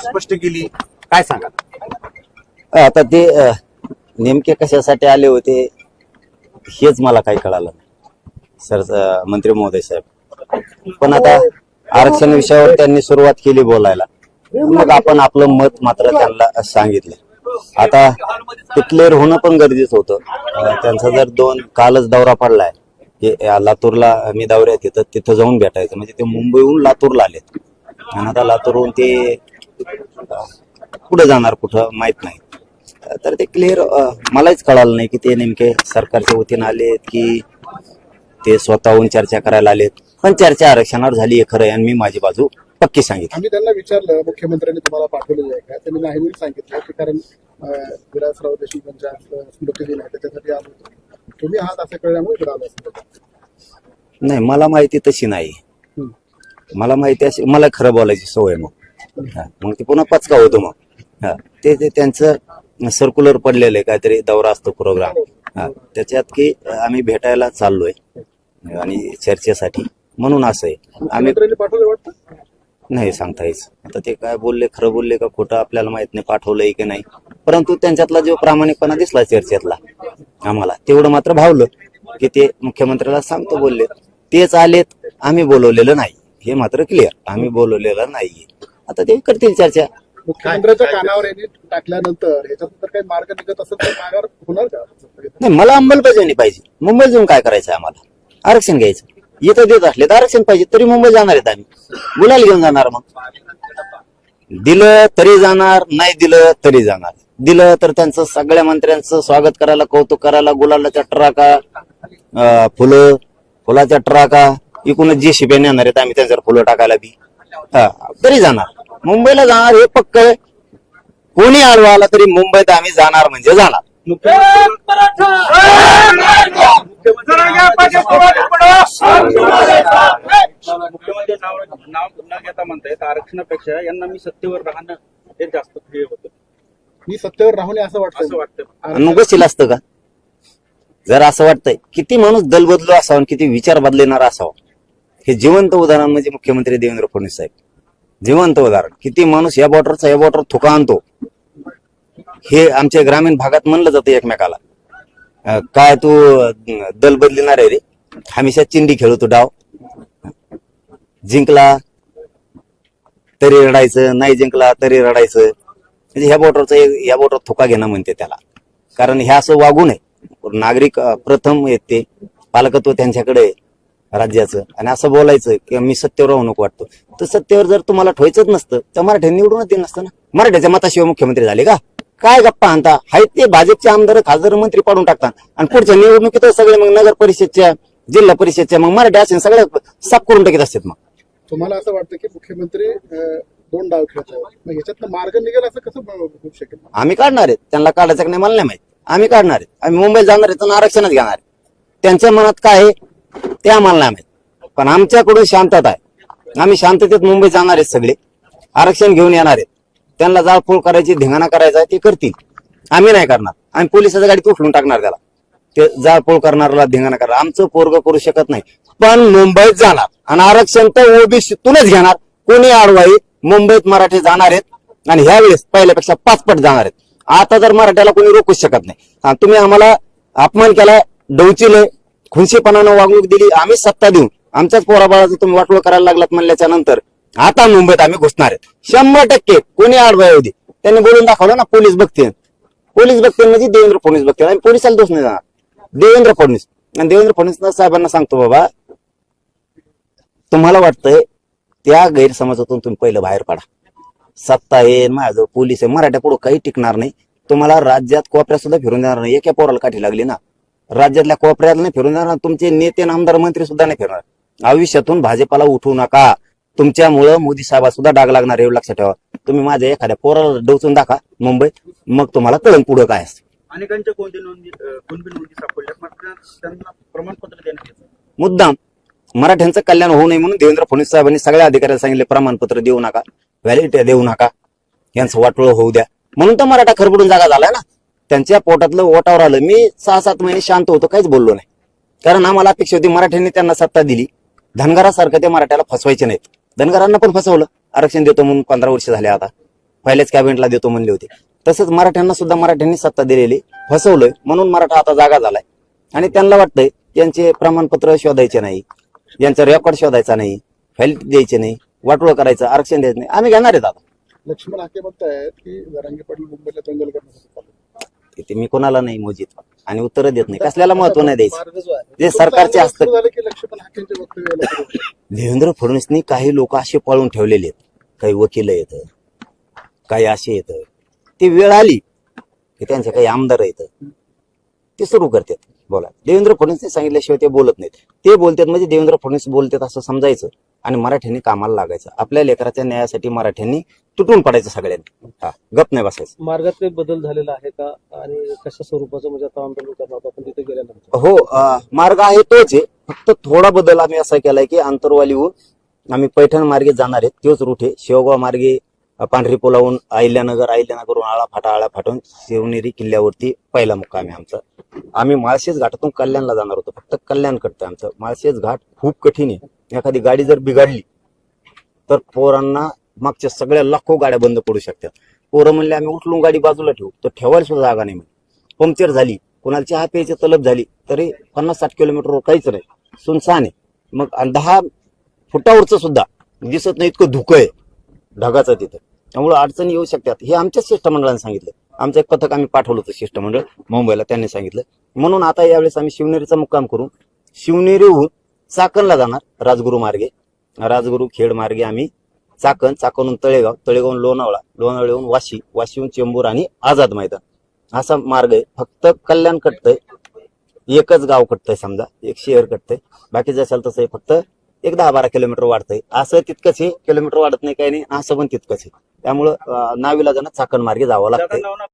स्पष्ट केली. काय सांगा आता ते अ, नेमके कशासाठी आले होते हेच मला काही कळालं नाही. सर अ, मंत्री महोदय साहेब. पण आता आरक्षण विषयावर त्यांनी सुरुवात केली बोलायला. मग आपण आपलं मत मात्र त्यांना सांगितलं. आता ते क्लिअर होणं पण गरजेचं होतं. अ, त्यांचा जर दोन कालच दौरा पडलाय हे लातूरला मी दौऱ्यात तिथं तिथं जाऊन भेटायचं. म्हणजे ते मुंबईहून लातूरला आलेत. आणि आता लातूरहून ते पुढे जाणार कुठं माहीत नाही. तर ते क्लिअर मलाच कळालं नाही की ते नेमके सरकारच्या वतीनं आलेत की ते स्वतःहून चर्चा करायला आलेत. पण चर्चा आरक्षणावर झाली आहे खरं आणि मी माझी बाजू पक्की सांगितली. आम्ही त्यांना विचारलं मुख्यमंत्र्यांनी तुम्हाला पाठवलेलं आहे का? त्यांनी नाही म्हणून सांगितलं की कारण विलासराव देशमुखांच्या आज स्मृती दिन आहे त्याच्यासाठी आलो होतो. तुम्ही आहात असं कळल्यामुळे इकडे आलो नाही मला माहिती तशी नाही. मला माहिती अशी मला खरं बोलायची सवय मग. मग ते पुन्हा पचका होतो मग. हा, ते ते त्यांचं सर्क्युलर पडलेलं आहे काहीतरी दौरा असतो प्रोग्राम हा, त्याच्यात की आम्ही भेटायला चाललोय आणि चर्चेसाठी. म्हणून असं आहे. आम्ही नाही सांगता येईल आता ते काय बोलले खरं बोलले का खोटं आपल्याला माहीत नाही पाठवलंय की नाही. परंतु त्यांच्यातला जो प्रामाणिकपणा दिसला चर्चेतला आम्हाला तेवढं मात्र भावलं की ते मुख्यमंत्र्याला सांगतो बोलले. तेच आलेत आम्ही बोलवलेलं नाही. हे मात्र क्लिअर आम्ही बोलवलेलं नाहीये. आता ते करतील चर्चा. मुख्यमंत्र्यांच्या कानावर यांनी टाकल्यानंतर ह्याच्यातून जर काही मार्ग निघत असेल तर माघार होणार का? नाही मला अंमलबजावणी पाहिजे. मुंबईत जाऊन काय करायचं आम्हाला? आरक्षण घ्यायचं. इथं देत असले तर आरक्षण पाहिजे तरी मुंबई जाणार आहेत आम्ही. गुलाल घेऊन जाणार मग. दिलं तरी जाणार नाही दिलं तरी जाणार. दिलं तर त्यांचं सगळ्या मंत्र्यांचं स्वागत करायला कौतुक करायला गुलालाच्या ट्राका फुलं फुलाच्या ट्राका इकूनच जे शिप्या नेणार आहेत आम्ही त्यांच्यावर फुलं टाकायला बी. हा, तरी जाणार. मुंबईला जाणार हे पक्क आहे. कोणी आडवा आला तरी मुंबईत आम्ही जाणार म्हणजे जाणार. मुख्यमंत्री नाव नाव न घेता म्हणतायत आरक्षणापेक्षा यांना मी सत्तेवर राहणं हे जास्त प्रिय होतं मी सत्तेवर राहू नये असं असं वाटतं वाटतं नको शिल असतं का? जर असं वाटतंय किती माणूस दल बदलू असावा आणि किती विचार बदलणार असावा? हे जिवंत उदाहरण म्हणजे मुख्यमंत्री देवेंद्र फडणवीस साहेब. जिवंत उदाहरण. किती माणूस या बॉर्डरचा या बॉर्डर थुका आणतो. हे आमच्या ग्रामीण भागात म्हणलं जातं एकमेकाला. काय तू दल बदलणार आहे रे? हमेशा चिंडी खेळतो डाव. जिंकला तरी रडायचं नाही जिंकला तरी रडायचं. म्हणजे ह्या बॉर्डरचा या बॉर्डर थुका घेणं म्हणते त्याला. कारण हे असं वागू नये. नागरिक प्रथम येते. पालकत्व त्यांच्याकडे आहे. राज्याचं. आणि असं बोलायचं की मी सत्तेवर राहू नको वाटतो. तर सत्तेवर जर तुम्हाला ठेवायचंच नसतं तर मराठ्यांनी निवडूनच दिलं नसतं ना. मराठ्याच्या मताशिवाय मुख्यमंत्री झाले का? काय गप्पा आणता? हाय ते भाजपचे आमदार खासदार मंत्री पाडून टाकतात. आणि पुढच्या निवडणुकीत सगळे मग नगर परिषदच्या जिल्हा परिषदच्या मग मराठी असेल सगळ्या साफ करून टाकीत असतात मग. तुम्हाला असं वाटतं की मुख्यमंत्री दोन डाव खेळत आहेत मग ह्याच्यातनं मार्ग निघेल असं कसं होऊ शकेल? आम्ही काढणार आहेत. त्यांना काढायचं का नाही मला नाही माहीत. आम्ही काढणार आहेत. आम्ही मुंबईत जाणार आहेत आरक्षणच घेणार आहे त्यांच्या मनात काय आहे? ते आम्हाला नाही माहीत. पण आमच्याकडून शांतता आहे. आम्ही शांततेत मुंबईत जाणार आहेत सगळे. आरक्षण घेऊन येणार आहेत. त्यांना जाळपोळ करायची धिंगाणा करायचा आहे ते करतील. आम्ही नाही करणार. आम्ही पोलिसाच्या गाडीत उचलून टाकणार त्याला. ते जाळपोळ करणाऱ्याला धिंगाणा करणार. आमचं पोरग करू शकत नाही. पण मुंबईत जाणार. आणि आरक्षण तर ओबीसीतूनच घेणार. कोणी आडवाई मुंबईत मराठी जाणार आहेत. आणि ह्यावेळेस पहिल्यापेक्षा पाच पट जाणार आहेत. आता जर मराठ्याला कोणी रोखूच शकत नाही. तुम्ही आम्हाला अपमान केला डौचिले खुनशीपणानं वागणूक दिली आम्ही सत्ता देऊन आमच्याच पोराबाळाचं तुम्ही वाटोळ करायला लागलात म्हणल्याच्या नंतर आता मुंबईत आम्ही घुसणार आहेत. शंभर टक्के कोणी आडवाय होती त्यांनी बोलून दाखवलं ना पोलीस बघते पोलीस बघते म्हणजे देवेंद्र फडणवीस बघते आणि पोलिसाला दोष नाही जाणार. देवेंद्र फडणवीस. आणि देवेंद्र फडणवीस साहेबांना सांगतो बाबा तुम्हाला वाटतंय त्या गैरसमाजातून तुम्ही पहिलं बाहेर पडा. सत्ता आहे माझं पोलीस आहे मराठ्या पुढं काही टिकणार नाही. तुम्हाला राज्यात कोपऱ्या सुद्धा फिरून देणार नाही. एका पोराला काठी लागली ना राज्यातल्या कोपऱ्यात नाही फिरून देणार तुमचे नेते आमदार मंत्री सुद्धा नाही फिरणार. आयुष्यातून भाजपाला उठवू नका. तुमच्यामुळं मोदी साहेबा सुद्धा डाग लागणार एवढं लक्षात ठेवा. तुम्ही माझ्या एखाद्या पोराला डोचून दाखवा मुंबईत मग तुम्हाला कळण पुढं काय असतं. अनेकांच्या कोणती नोंदी अं, कुणबी नोंदी सापडल्यात मात्र त्यांना प्रमाणपत्र देण्यात येतं. मुद्दाम मराठ्यांचं कल्याण होऊ नये म्हणून देवेंद्र फडणवीस साहेबांनी सगळ्या अधिकाऱ्यांना सांगितले प्रमाणपत्र देऊ नका व्हॅलिडिटी देऊ नका. यांचं वाटोळ होऊ द्या. म्हणून तर मराठा खरबडून जागा झालाय ना. त्यांच्या पोटातलं ओटावर आलं. मी सहा सात महिने शांत होतो काहीच बोललो नाही. कारण आम्हाला अपेक्षा होती मराठ्यांनी त्यांना सत्ता दिली. धनगरासारखं ते मराठ्याला फसवायचे नाहीत. धनगरांना पण फसवलं. आरक्षण देतो म्हणून पंधरा वर्ष झाले आता. पहिल्याच कॅबिनेटला देतो म्हणले होते. तसंच मराठ्यांना सुद्धा मराठ्यांनी सत्ता दिलेली फसवलंय. म्हणून मराठा आता जागा झालाय. आणि त्यांना वाटतंय यांचे प्रमाणपत्र शोधायचे नाही. यांचा रेकॉर्ड शोधायचा नाही. फाईल द्यायचे नाही. वाटोळ करायचं आरक्षण द्यायचं नाही. आम्ही घेणार आहेत आता. लक्ष्मण हाके म्हणतायत की जरांगे पाटील मुंबईला दंगल करण्यासाठी चालले. ते मी कोणाला नाही मोजित आणि उत्तर देत नाही. कसल्याला महत्त्व नाही द्यायचं. जो सरकारचे होतं. देवेंद्र फडणवीसनी काही लोक असे पळून ठेवलेले आहेत. काही वकील येत काही असे येत. ती वेळ आली की त्यांचे काही आमदार येत. ते सुरू करतात. बोला. देवेंद्र फडणवीसने सांगितल्याशिवाय ते बोलत नाहीत. ते बोलतात म्हणजे देवेंद्र फडणवीस बोलतात असं समजायचं आणि मराठ्यांनी कामाला लागायचं. आपल्या लेकराच्या न्यायासाठी मराठ्यांनी तुटून पडायचं सगळ्यांनी. हा गप नाही बसायचं. मार्गात काही बदल झालेला आहे का? आणि कशा स्वरूपाचं म्हणजे आता आंदोलन करणार आपण तिथे गेल्यानंतर? हो अं, मार्ग आहे तोच आहे. फक्त थोडा बदल आम्ही असा केलाय की आंतरवालीहून आम्ही पैठण मार्गे जाणार आहेत. तोच रूट आहे. शेवगाव मार्गे अं, पांढरी पुलावून अहिल्यानगर अहिल्यानगरहून आळा फाटा आळा फाटून शिवनेरी किल्ल्यावरती पहिला मुक्काम आहे आमचा. आम्ही माळशेज घाटातून कल्याणला जाणार होतो. फक्त कल्याण कडतं आमचं. माळशेज घाट खूप कठीण आहे. एखादी गाडी जर बिघडली तर पोरांना मागच्या सगळ्या लाखो गाड्या बंद पडू शकतात. पोरं म्हणले आम्ही उचलून गाडी बाजूला ठेवू. तर ठेवायला सुद्धा जागा नाही म्हणे. पंक्चर झाली. कोणाची चहा प्यायची तलब झाली. तरी पन्नास साठ किलोमीटरवर काहीच नाही. सुनसान आहे मग आणि दहा फुटावरचं सुद्धा दिसत नाही इतकं धुकं आहे ढगाचं तिथं. त्यामुळे अडचणी येऊ शकतात. हे आमच्याच शिष्टमंडळाने सांगितलं. आमचं एक पथक आम्ही पाठवलं होतं शिष्टमंडळ मुंबईला त्यांनी सांगितलं. म्हणून आता यावेळेस आम्ही शिवनेरीचा मुक्काम करू. शिवनेरीहून चाकणला जाणार राजगुरू मार्गे. राजगुरू खेड मार्गे आम्ही चाकण चाकणहून तळेगाव तळेगावून लोणावळा लोणावळ्याहून वाशी वाशीहून चेंबूर आणि आझाद मैदान. असा मार्ग आहे. फक्त कल्याण कटतंय. एकच गाव कटतंय समजा. एक शहर कटतंय. बाकीचं असेल तसं फक्त एक दहा बारा किलोमीटर वाढतंय. असं तितकंच आहे. किलोमीटर वाढत नाही काही नाही. असं पण तितकंच आहे. त्यामुळं नावीला जाणं चाकण मार्गे जावं लागतं